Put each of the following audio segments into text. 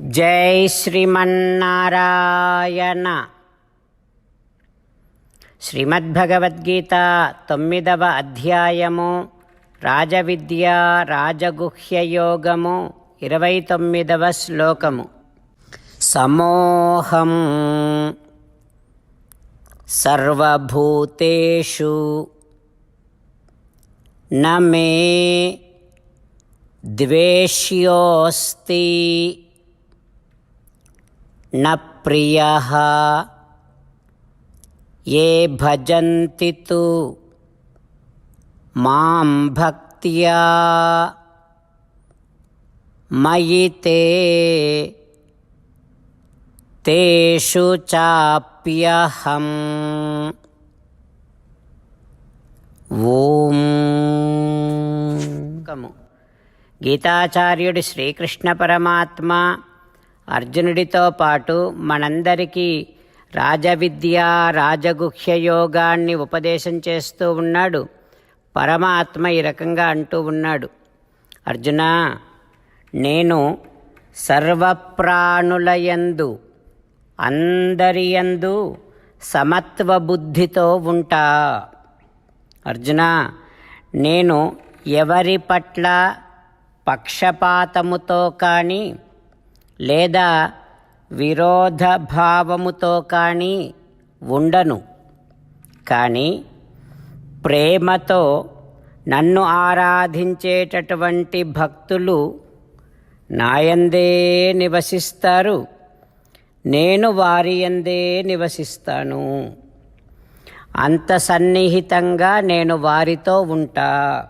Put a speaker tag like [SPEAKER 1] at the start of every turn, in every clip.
[SPEAKER 1] జై శ్రీమన్నారాయణ. శ్రీమద్భగవద్గీత తొమ్మిదవ అధ్యాయము రాజవిద్య రాజగుహ్యయోగము ఇరవై తొమ్మిదవ శ్లోకము. సమోహం సర్వభూతేషు నమే ద్వేష్యోస్తి न प्रियः ये भजन्ति तु मां भक्त्या मयि ते तेषु चाप्यहम् ఓం గీతాచార్యుడి శ్రీకృష్ణ పరమాత్మ అర్జునుడితో పాటు మనందరికీ రాజవిద్య రాజగుహ్య యోగాన్ని ఉపదేశం చేస్తూ ఉన్నాడు. పరమాత్మ ఈ రకంగా అంటూ ఉన్నాడు. అర్జున నేను సర్వప్రాణులయందు అందరియందు సమత్వ బుద్ధితో ఉంటా. అర్జున నేను ఎవరి పట్ల పక్షపాతముతో కానీ లేదా విరోధ భావముతో కానీ ఉండను. కానీ ప్రేమతో నన్ను ఆరాధించేటటువంటి భక్తులు నాయందే నివసిస్తారు. నేను వారి ఎందే నివసిస్తాను. అంత సన్నిహితంగా నేను వారితో ఉంటా.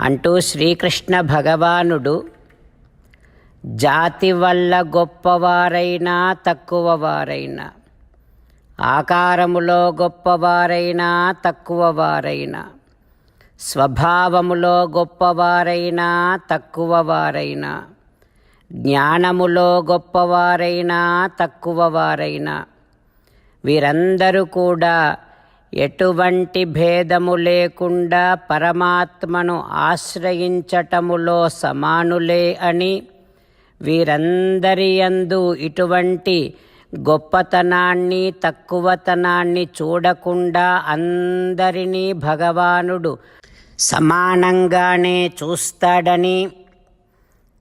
[SPEAKER 1] అంటూ శ్రీకృష్ణ భగవానుడు జాతి వల్ల గొప్పవారైనా తక్కువవారైనా. ఆకారములో గొప్పవారైనా తక్కువవారైనా. స్వభావములో గొప్పవారైనా తక్కువవారైనా. జ్ఞానములో గొప్పవారైనా తక్కువవారైనా. వీరందరూ కూడా ఎటువంటి భేదము లేకుండా పరమాత్మను ఆశ్రయించటములో సమానులే అని వీరందరి యందు ఇటువంటి గొప్పతనాన్ని తక్కువతనాన్ని చూడకుండా అందరినీ భగవానుడు సమానంగానే చూస్తాడని.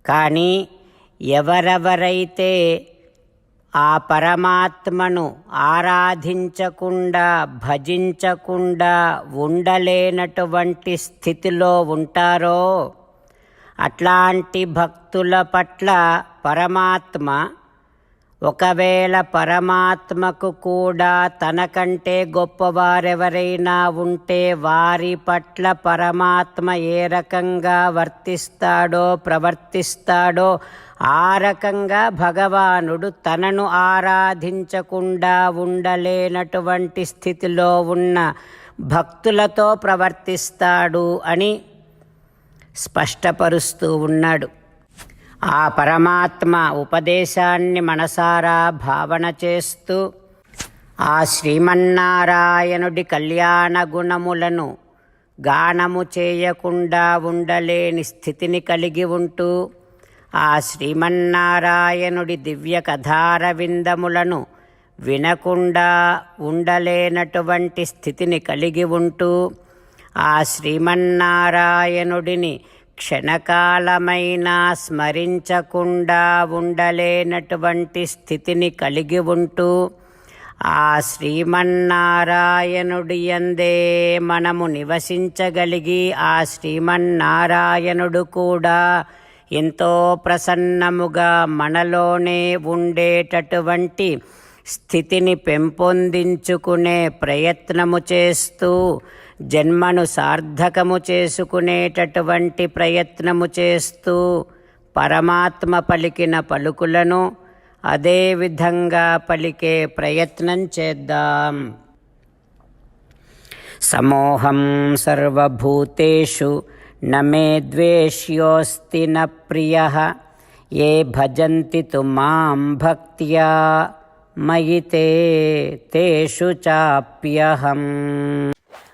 [SPEAKER 1] కానీ ఎవరెవరైతే ఆ పరమాత్మను ఆరాధించకుండా భజించకుండా ఉండలేనటువంటి స్థితిలో ఉంటారో అట్లాంటి భక్తుల పట్ల పరమాత్మ ఒకవేళ పరమాత్మకు కూడా తనకంటే గొప్పవారెవరైనా ఉంటే వారి పట్ల పరమాత్మ ఏ రకంగా వర్తిస్తాడో ప్రవర్తిస్తాడో ఆ రకంగా భగవానుడు తనను ఆరాధించకుండా ఉండలేనటువంటి స్థితిలో ఉన్న భక్తులతో ప్రవర్తిస్తాడు అని స్పష్టపరుస్తూ ఉన్నాడు. ఆ పరమాత్మ ఉపదేశాన్ని మనసారా భావన చేస్తూ ఆ శ్రీమన్నారాయణుడి కళ్యాణ గుణములను గానము చేయకుండా ఉండలేని స్థితిని కలిగి ఉంటూ ఆ శ్రీమన్నారాయణుడి దివ్య కథార విందములను వినకుండా ఉండలేనటువంటి స్థితిని కలిగి ఉంటూ ఆ శ్రీమన్నారాయణుడిని క్షణకాలమైనా స్మరించకుండా ఉండలేనటువంటి స్థితిని కలిగి ఉంటూ ఆ శ్రీమన్నారాయణుడి యందే మనము నివసించగలిగి ఆ శ్రీమన్నారాయణుడు కూడా ఎంతో ప్రసన్నముగా మనలోనే ఉండేటటువంటి స్థితిని పెంపొందించుకునే ప్రయత్నము చేస్తూ జన్మను సార్థకము చేసుకునేటటువంటి ప్రయత్నము చేస్తూ పరమాత్మ పలికిన పలుకులను అదేవిధంగా పలికే ప్రయత్నం చేద్దాం. సమోహం సర్వభూతేషు నే ద్వేష్యోస్తి నియ ఏ భజంతి తు మాం భక్త్యా మయితే తేషు చాప్యహం.